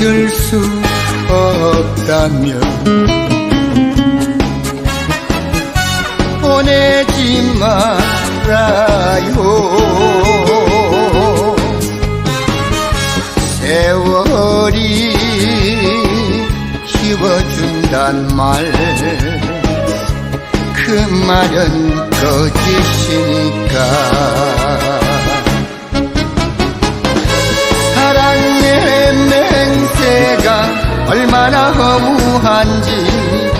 잊을 수 없다면 보내지 말아요. 세월이 지워준단 말 그 말은 거짓이니까 얼마나 허무한지 다